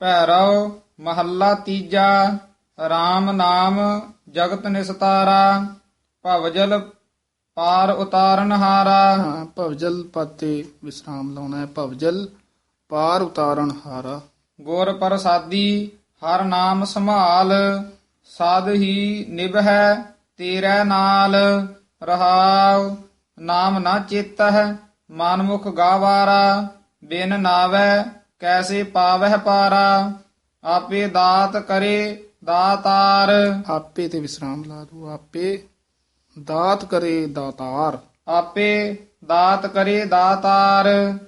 ਭੈਰਵ ਮਹੱਲਾ ਤੀਜਾ RAM ਨਾਮ ਜਗਤ ਨਿਸਤਾਰਾ ਭਵਜਲ ਪਾਰ ਉਤਾਰਨ ਹਾਰਾ। ਹਾਂ ਭਵਜਲ ਪਾਤੇ ਵਿਸਰਾਮ ਲਾਉਣਾ ਹੈ। ਭਵਜਲ ਪਾਰ ਉਤਾਰਨ ਹਾਰਾ। ਗੁਰ ਪ੍ਰਸਾਦੀ ਹਰ ਨਾਮ ਸੰਭਾਲ ਸਾਧ ਹੀ ਨਿਭੈ ਤੇਰੇ ਨਾਲ ਰਹਾਉ। ਨਾਮ ਨਾ ਚੇਤਹਿ ਮਨਮੁਖ ਗਾਵਾਰਾ ਬਿਨ ਨਾਵੈ ਕੈਸੇ ਪਾਵਹਿ ਪਾਰਾ ਆਪੇ ਦਾਤ ਕਰੇ ਦਾਤਾਰ। ਆਪੇ ਤੇ ਵਿਸਰਾਮ ਲਾ ਦੋ ਆਪੇ ਦਾਤ ਕਰੇ ਦਾਤਾਰ। ਆਪੇ ਦਾਤ ਕਰੇ ਦਾਤਾਰ।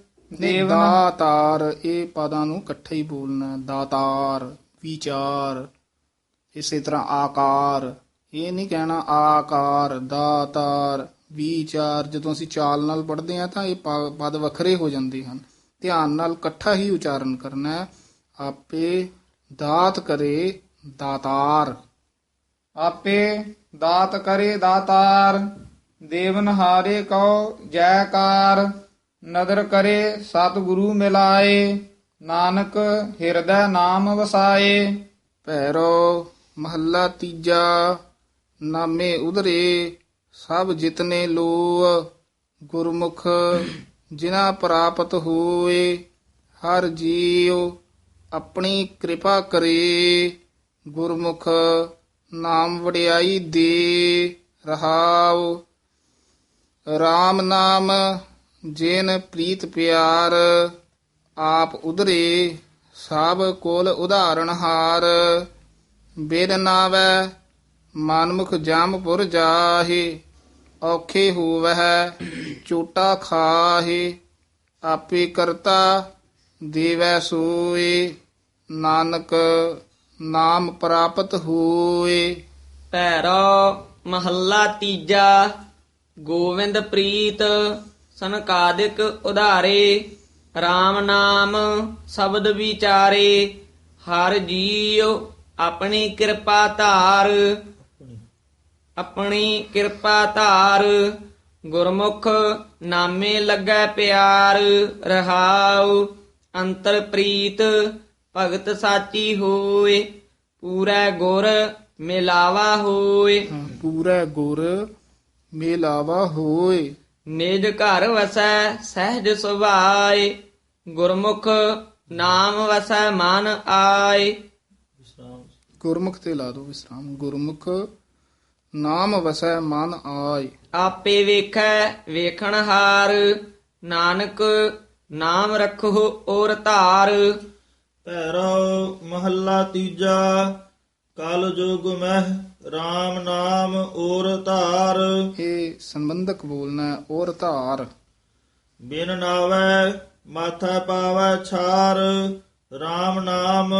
ਦੇਵ ਦਾਤਾਰ ਇਹ ਪਦਾਂ ਨੂੰ ਇਕੱਠੇ ਹੀ ਬੋਲਣਾ। ਦਾਤਾਰ ਵਿਚਾਰ ਇਸੇ ਤਰ੍ਹਾਂ ਆਕਾਰ। ਇਹ ਨਹੀਂ ਕਹਿਣਾ ਆਕਾਰ ਦਾਤਾਰ ਵਿਚਾਰ। ਜਦੋਂ ਅਸੀਂ ਚਾਲ ਨਾਲ ਪੜ੍ਹਦੇ ਹਾਂ ਤਾਂ ਇਹ ਪ- ਪਦ ਵੱਖਰੇ ਹੋ ਜਾਂਦੇ ਹਨ। ਧਿਆਨ ਨਾਲ ਇਕੱਠਾ ਹੀ ਉਚਾਰਨ ਕਰਨਾ ਹੈ। ਆਪੇ ਦਾਤ ਕਰੇ ਦਾਤਾਰ। ਆਪੇ ਦਾਤ ਕਰੇ ਦਾਤਾਰ, ਦੇਵਨ ਹਾਰੇ ਕਉ ਜੈਕਾਰ। ਨਦਰ ਕਰੇ ਸਤਿਗੁਰੂ ਮਿਲਾਏ, ਨਾਨਕ ਹਿਰਦੈ ਨਾਮ ਵਸਾਏ। ਭੈਰੋ ਮਹੱਲਾ ਤੀਜਾ, ਨਾਮੇ ਉਧਰੇ ਸਭ ਜਿਤਨੇ ਲੋ ਗੁਰਮੁਖ ਜਿਨ੍ਹਾਂ ਪ੍ਰਾਪਤ ਹੋਏ, ਹਰ ਜੀਉ ਆਪਣੀ ਕਿਰਪਾ ਕਰੇ। ਗੁਰਮੁਖ ਨਾਮ ਵਡਿਆਈ ਦੇ ਰਹਾਉ। RAM ਨਾਮ ਜਿਨ ਪ੍ਰੀਤ ਪਿਆਰ, ਆਪ ਉਧਰੇ ਸਭ ਕੋਲ ਉਦਾਹਰਣ ਹਾਰ। ਬਿਨ ਨਾਵੈ ਮਨਮੁਖ ਜਾਮਪੁਰ ਜਾਹੇ। ਔਖੇ ਹੋਵਹਿ ਚੋਟਾ ਖਾਹੇ, ਆਪੇ ਕਰਤਾ ਦੇਵੈ ਸੋਏ, ਨਾਨਕ ਨਾਮ ਪ੍ਰਾਪਤ ਹੋਏ। ਭੈਰੋ ਮਹੱਲਾ ਤੀਜਾ, ਗੋਵਿੰਦ ਪ੍ਰੀਤ ਸੰਕਾਦਿਕ ਉਧਾਰੇ RAM ਨਾਮ ਸ਼ਬਦ ਵਿਚਾਰੇ, ਹਰ ਜੀਉ ਆਪਣੀ ਕਿਰਪਾ ਧਾਰ ਆਪਣੀ ਕਿਰਪਾ ਧਾਰ। ਗੁਰਮੁਖ ਨਾਮੇ ਲੱਗੈ ਪਿਆਰ ਰਹਾਉ ਅੰਤਰ ਪ੍ਰੀਤ ਭਗਤ ਸਾਚੀ ਹੋਏ ਪੂਰਾ ਗੁਰ ਮਿਲਾਵਾ ਹੋਏ। ਪੂਰਾ ਗੁਰ ਮੇਲਾਵਾ ਹੋਏ। ਨਿਜ ਘਰ ਵਸੈ ਸਹਿਜ ਸੁਭਾਏ ਗੁਰਮੁਖ ਨਾਮ ਵਸੈ ਮਨ ਆਏ। ਗੁਰਮੁਖ ਤੇ ਲਾ ਦੋ ਵਿਸਰਾਮ। ਗੁਰਮੁਖ ਨਾਮ ਵਸੈ ਮਨ ਆਏ ਆਪੇ ਵੇਖੈ ਵੇਖਣ ਹਾਰ ਨਾਨਕ ਨਾਮ ਰੱਖੋ ਔਰ ਧਾਰ। ਭੈਰਵ ਮਹੱਲਾ ਤੀਜਾ ਕਲ ਜੁਗ ਮਹਿ RAM ਨਾਮ ਔਰ ਧਾਰ। ਇਹ ਸੰਬੰਧਕ ਬੋਲਣਾ ਹੈ, ਔਰ ਧਾਰ। ਬਿਨ ਨਾਵੈ ਮਾਥਾ ਪਾਵੈ ਛਾਰ RAM ਨਾਮ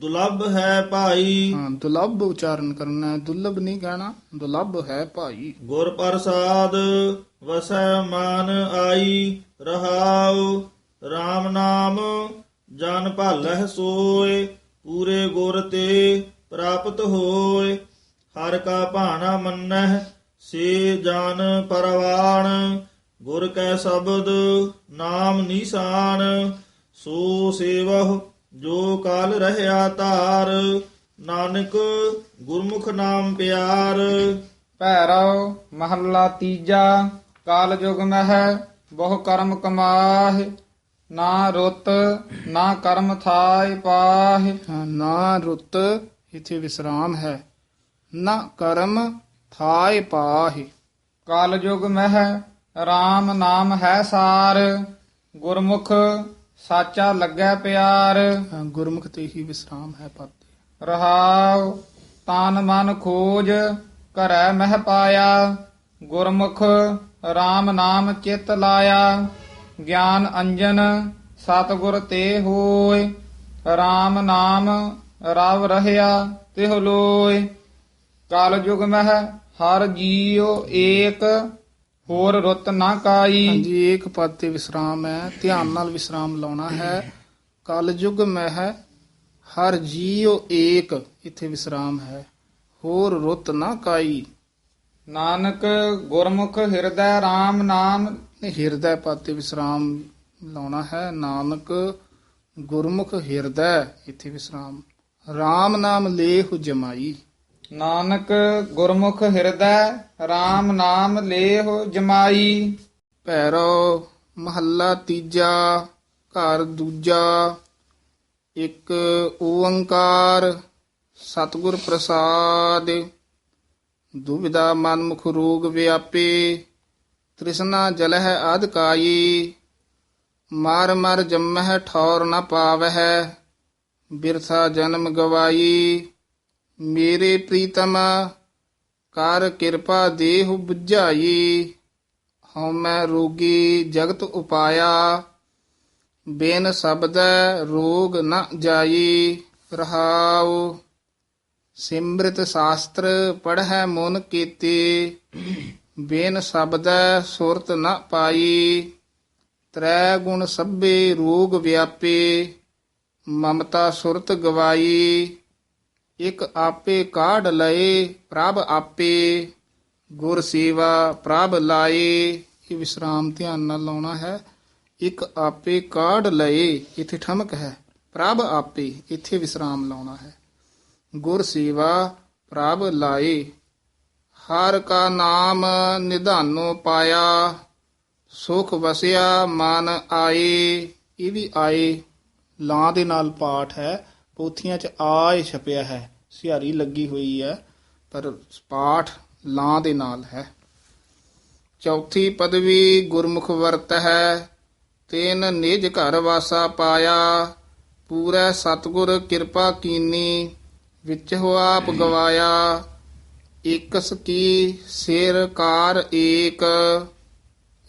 ਦੁਲਭ ਹੈ ਭਾਈ। ਹਾਂ ਦੁਲੱਭ ਉਚਾਰਨ ਕਰਨਾ ਹੈ, ਦੁਰਲਭ ਨਹੀਂ ਕਹਿਣਾ ਦੁਲੱਭ ਹੈ ਭਾਈ। ਗੁਰ ਪ੍ਰਸਾਦ ਵਸੈ ਮਾਨ ਆਈ ਰਹਾਉ RAM ਨਾਮ ਜਨ ਭਾਲਹਿ ਸੋਏ ਪੂਰੇ ਗੁਰ ਤੇ ਪ੍ਰਾਪਤ ਹੋਏ। ਹਰ ਕਾ ਭਾਣਾ ਮੰਨਹਿ ਸੇ ਜਨ ਪਰਵਾਣ ਗੁਰ ਕੈ ਸ਼ਬਦ ਨਾਮ ਨਿਸ਼ਾਨ ਸੋ ਸੇਵਹੁ ਜੋ ਕਾਲ ਰਹਿਆ ਧਾਰ ਨਾਨਕ ਗੁਰਮੁਖ ਨਾਮ ਪਿਆਰ। ਭੈਰਵ ਮਹੱਲਾ ਤੀਜਾ ਕਾਲ ਜੁਗ ਮਹਿ ਬਹੁ ਕਰਮ ਕਮਾਹਿ ਨਾ ਰੁੱਤ ਨਾ ਕਰਮ ਥਾਇ ਪਾਹਿ। ਨਾ ਰੁੱਤ ਇਥੇ ਵਿਸਰਾਮ ਹੈ। ਨਾ ਕਰਮ ਥਾਇ ਪਾਹਿ। ਕਾਲ ਜੁਗ ਮਹਿ RAM ਨਾਮ ਹੈ ਸਾਰ। ਗੁਰਮੁਖ ਸਾਚਾ ਲੱਗੈ ਪਿਆਰ। ਹਾਂ, ਗੁਰਮੁਖ ਤੇ ਹੀ ਵਿਸਰਾਮ ਹੈ ਪਾਤੇ ਰਹਾਉ ਤਨ ਮਨ ਖੋਜ ਘਰੈ ਮਹਿ ਪਾਇਆ। ਗੁਰਮੁਖ RAM ਨਾਮ ਚਿਤ ਲਾਇਆ। ਗਿਆਨ ਅੰਜਨ ਸਤਿਗੁਰ ਤੇ ਹੋਏ RAM ਨਾਮ ਰਵ ਰਹਿਆ ਤਿਹ ਲੋਏ ਕਾਲ ਜੁਗ ਮਹਿ ਹਰ ਜੀਉ ਏਕ। ਹੋਰ ਰੁੱਤ ਨਾ ਕਾਈ। ਹਾਂਜੀ ਇੱਕ ਪਦ ਤੇ ਵਿਸਰਾਮ ਹੈ ਧਿਆਨ ਨਾਲ ਵਿਸਰਾਮ ਲਾਉਣਾ ਹੈ। ਕਲਯੁਗ ਮਹਿ ਹਰ ਜੀਉ ਏਕ ਇਥੇ ਵਿਸਰਾਮ ਹੈ। ਹੋਰ ਰੁੱਤ ਨਾ ਕਾਈ। ਨਾਨਕ ਗੁਰਮੁਖ ਹਿਰਦੈ RAM ਨਾਮ। ਹਿਰਦੈ ਪਦ ਤੇ ਵਿਸਰਾਮ ਲਾਉਣਾ ਹੈ। ਨਾਨਕ ਗੁਰਮੁਖ ਹਿਰਦੈ ਇੱਥੇ ਵਿਸਰਾਮ। RAM ਨਾਮ ਲੇਹੁ ਜਮਾਈ। ਨਾਨਕ ਗੁਰਮੁਖ ਹਿਰਦੈ RAM ਨਾਮ ਲੇਹੁ ਜਮਾਈ। ਭੈਰੋ, ਮਹੱਲਾ ਤੀਜਾ, ਘਰ ਦੂਜਾ, ਇੱਕ ਓੰਕਾਰ, ਸਤਿਗੁਰ ਪ੍ਰਸਾਦ। ਦੁਬਿਧਾ ਮਨ ਮੁਖ ਰੋਗ ਵਿਆਪੇ, ਤ੍ਰਿਸ਼ਨਾ ਜਲਹਿ ਅਧਕਾਈ ਮਾਰ ਮਰ ਜੰਮਹਿ ਠੌਰ ਨ ਪਾਵਹਿ, ਬਿਰਥਾ ਜਨਮ ਗਵਾਈ। ਮੇਰੇ ਪ੍ਰੀਤਮ, ਕਰ ਕਿਰਪਾ ਦੇਹ 부ਝਾਈ ਹਉ ਮੈਂ ਰੋਗੀ ਜਗਤ ਉਪਾਇਆ। ਬੇਨ ਸ਼ਬਦ ਰੋਗ ਨ ਜਾਈ। ਰਹਾਉ, ਸਿਮ੍ਰਿਤ ਸ਼ਾਸਤਰ ਪੜ੍ਹੈ ਮਨ ਕੀਤੇ। ਬੇਨ ਸ਼ਬਦ ਸੁਰਤ ਨ ਪਾਈ। ਤ੍ਰੈ ਗੁਣ ਸਭੇ ਰੋਗ ਵਿਆਪੇ। ਮਮਤਾ ਸੁਰਤ ਗਵਾਈ। ਇਕ ਆਪੇ ਕਾਢ ਲਏ, ਪ੍ਰਭ ਆਪੇ ਗੁਰ ਸੇਵਾ ਪ੍ਰਭ ਲਾਏ। ਇਹ ਵਿਸਰਾਮ ਧਿਆਨ ਨਾਲ ਲਾਉਣਾ ਹੈ। ਇੱਕ ਆਪੇ ਕਾਢ ਲਏ, ਇੱਥੇ ਠਮਕ ਹੈ। ਪ੍ਰਭ ਆਪੇ, ਇੱਥੇ ਵਿਸਰਾਮ ਲਾਉਣਾ ਹੈ। ਗੁਰ ਸੇਵਾ ਪ੍ਰਭ ਲਾਏ। ਹਰ ਕਾ ਨਾਮ ਨਿਧਾਨੋ ਪਾਇਆ, ਸੁਖ ਵਸਿਆ ਮਨ ਆਏ। ਇਹ ਵੀ ਆਏ, ਲਾਂ ਦੇ ਨਾਲ ਪਾਠ ਹੈ। ਪੋਥੀਆਂ 'ਚ ਆਏ ਛਪਿਆ ਹੈ ਸਿਹਾਰੀ ਲੱਗੀ ਹੋਈ ਹੈ ਪਰ ਪਾਠ ਲਾਂ ਦੇ ਨਾਲ ਹੈ। ਚੌਥੀ ਪਦਵੀ ਗੁਰਮੁਖ ਵਰਤ ਹੈ ਤੈਨ ਨਿਜ ਘਰ ਵਾਸਾ ਪਾਇਆ ਪੂਰਾ ਸਤਗੁਰ ਕਿਰਪਾ ਕੀਨੀ ਵਿੱਚ ਹੋ ਆਪ ਗਵਾਇਆ ਇਕਸ ਕੀ ਸਿਰ ਕਾਰ ਏਕ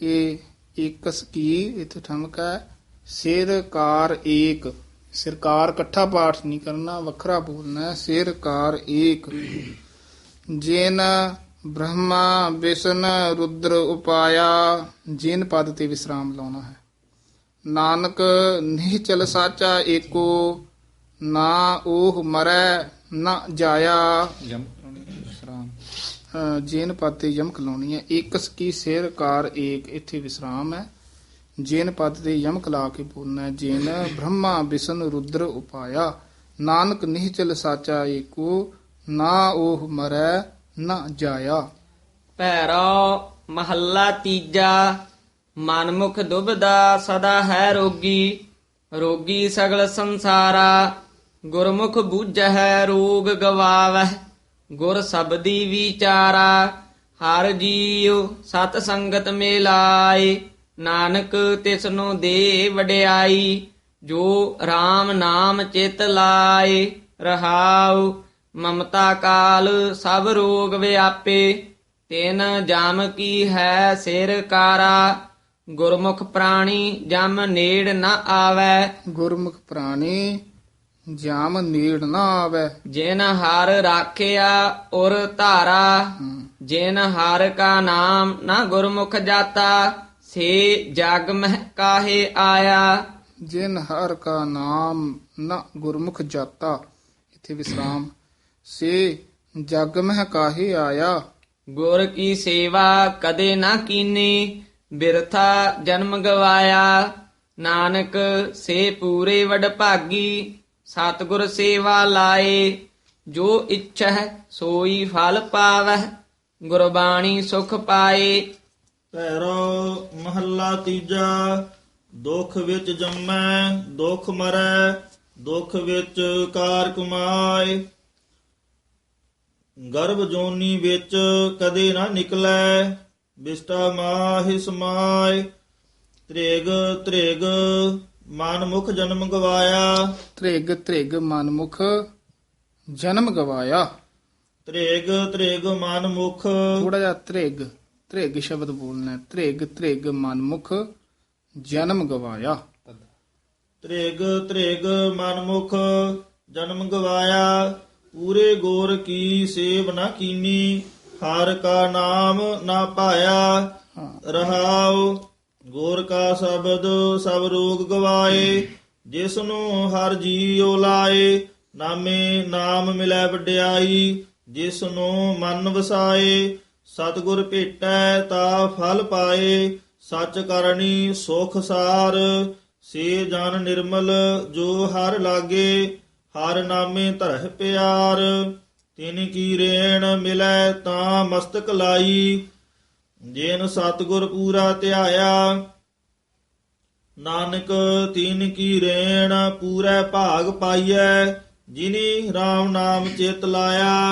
ਇਹ ਇਕਸ ਕੀ ਇਥੇ ਠਮਕਾ ਹੈ, ਸਿਰ ਕਾਰ ਏਕ। ਸਿਰਕਾਰ ਇਕੱਠਾ ਪਾਠ ਨਹੀਂ ਕਰਨਾ ਵੱਖਰਾ ਬੋਲਣਾ ਹੈ, ਸਿਰ ਕਾਰ ਏਕ। ਜਿਨ ਬ੍ਰਹਮਾ ਵਿਸ਼ਨ ਰੁਦਰ ਉਪਾਇਆ ਜਿਨ ਪਦ ਤੇ ਵਿਸਰਾਮ ਲਾਉਣਾ ਹੈ। ਨਾਨਕ ਨਿਹਚਲ ਸਾਚਾ ਏਕੋ ਨਾ ਉਹ ਮਰੈ ਨਾ ਜਾਇਆ। ਜੇਨ ਪਦ ਤੇ ਯਮਕ ਲਾਉਣੀ ਹੈ ਇਕਸ ਕੀ ਸਿਰ ਕਾਰ ਏਕ ਇੱਥੇ ਵਿਸਰਾਮ ਹੈ। ਜੇਨ ਪਦ ਤੇ ਯਮਕ ਲਾ ਕੇ ਬੋਲਣਾ ਜੇਨ ਬ੍ਰਹਮਾ ਵਿਸ਼ਨ ਰੁਦਰ ਉਪਾਇਆ। ਨਾਨਕ ਨਿਹਚਲ ਸਾਚਾ ਏਕੋ, ਨਾ ਉਹ ਮਰੈ ਨਾ ਜਾਇਆ। ਭੈਰੋ, ਮਹੱਲਾ ਤੀਜਾ, ਮਨਮੁਖ ਦੁਬਦਾ ਸਦਾ ਹੈ ਰੋਗੀ। ਰੋਗੀ ਸਗਲ ਸੰਸਾਰਾ, ਗੁਰਮੁਖ ਬੂਝੈ ਰੋਗ ਗਵਾਵਹਿ। ਗੁਰ ਸਬਦੀ ਵਿਚਾਰਾ, ਹਰ ਜੀਉ ਸਤ ਸੰਗਤ ਮਿਲਾਏ। ਨਾਨਕ ਤਿਸਨੂੰ ਦੇ ਵਡਿਆਈ ਜੋ RAM ਨਾਮ ਚਿਤ ਲਾਏ ਰਹਾਉ ਮਮਤਾ ਕਾਲ ਸਭ ਰੋਗ ਵਿਆਪੇ ਤਿਨ ਜਮ ਕੀ ਹੈ ਸਿਰ ਕਾਰਾ ਗੁਰਮੁਖ ਪ੍ਰਾਣੀ ਜਮ ਨੇੜ ਨ ਆਵੈ। ਗੁਰਮੁਖ ਪ੍ਰਾਣੀ ਜਾਮ ਨੀੜ ਨਾ ਆਵੇ। ਜਿਨ ਹਰ ਰਾਖਿਆ ਔਰ ਧਾਰਾ ਜਿਨ ਹਰ ਕਾ ਨਾਮ ਨਾ ਗੁਰਮੁਖ ਜਾਤਾ ਸੇ ਜਗ ਮਹਿ ਕਾਹੇ ਆਇਆ। ਜਿਨ ਹਰ ਕਾ ਨਾਮ ਨ ਗੁਰਮੁਖ ਜਾਤਾ ਇਥੇ ਵਿਸਰਾਮ। ਸੇ ਜਗ ਮਹਿ ਕਾਹੇ ਆਇਆ। ਗੁਰ ਕੀ ਸੇਵਾ ਕਦੇ ਨਾ ਕੀਨੀ ਬਿਰਥਾ ਜਨਮ ਗਵਾਇਆ। ਨਾਨਕ ਸੇ ਪੂਰੇ ਵਡ ਭਾਗੀ ਸਤਿਗੁਰ ਸੇਵਾ ਲਾਏ। ਜੋ ਇੱਛੈ ਸੋਈ ਫਲ ਪਾਵਹਿ ਗੁਰਬਾਣੀ ਸੁਖ ਪਾਏ। ਭੈਰੋ ਮਹੱਲਾ ਤੀਜਾ ਦੁੱਖ ਵਿੱਚ ਜੰਮੈ ਦੁੱਖ ਮਰੈ ਦੁੱਖ ਵਿੱਚ ਕਾਰ ਕਮਾਏ। ਗਰਭ ਜੋਨੀ ਵਿੱਚ ਕਦੇ ਨਾ ਨਿਕਲੈ ਬਿਸਟਾ ਮਾਹਿ ਸਮਾਏ। ਤ੍ਰਿਗ ਤ੍ਰਿਗ ਮਨ ਮੁਖ ਜਨਮ ਗਵਾਇਆ। ਤ੍ਰਿਗ ਤ੍ਰਿਗ ਮਨਮੁਖ ਜਨਮ ਗਵਾਇਆ। ਤ੍ਰਿਗ ਤ੍ਰਿਗ ਮਨ ਮੁਖ ਥੋੜਾ ਜਿਹਾ ਤ੍ਰਿਗ। ਤ੍ਰਿਗ ਸ਼ਬਦ ਬੋਲਣਾ ਹੈ। ਤ੍ਰਿਗ ਤ੍ਰਿਗ ਮਨਮੁਖ ਜਨਮ ਗਵਾਇਆ। ਤ੍ਰਿਗ ਤ੍ਰਿਗ ਮਨਮੁਖ ਜਨਮ ਗਵਾਇਆ। ਪੂਰੇ ਗੋਰ ਕੀ ਸੇਵ ਨਾ ਕੀਨੀ ਹਰ ਕਾ ਨਾਮ ਨਾ ਪਾਇਆ। ਰਹਾਉ ਗੋਰ ਕਾ ਸ਼ਬਦ ਸਭ ਰੋਗ ਗਵਾਏ। ਜਿਸ ਨੂੰ ਹਰ ਜੀਉ ਲਾਏ ਨਾਮੇ ਨਾਮ ਮਿਲੈ ਵਡਿਆਈ। ਜਿਸ ਨੂੰ ਮਨ ਵਸਾਏ ਸਤਿਗੁਰ ਭੇਟੈ ਤਾ ਫਲ ਪਾਏ, ਸੱਚ ਕਰਨੀ ਸੁਖ ਸਾਰ। ਸੇ ਜਨ ਨਿਰਮਲ ਜੋ ਹਰ ਲਾਗੇ, ਹਰ ਨਾਮੇ ਧਰਹਿ ਪਿਆਰ। ਤਿਨ ਕੀ ਰੇਣ ਮਿਲੈ ਤਾਂ ਮਸਤਕ ਲਾਈ। ਜੇਨ ਸਤਗੁਰ ਪੂਰਾ ਧਿਆਇਆ, ਨਾਨਕ ਤਿਨ ਕੀ ਰੇਣ ਪੂਰੇ ਭਾਗ ਪਾਈਐ। ਜਿਨੀ RAM ਨਾਮ ਚਿਤ ਲਾਇਆ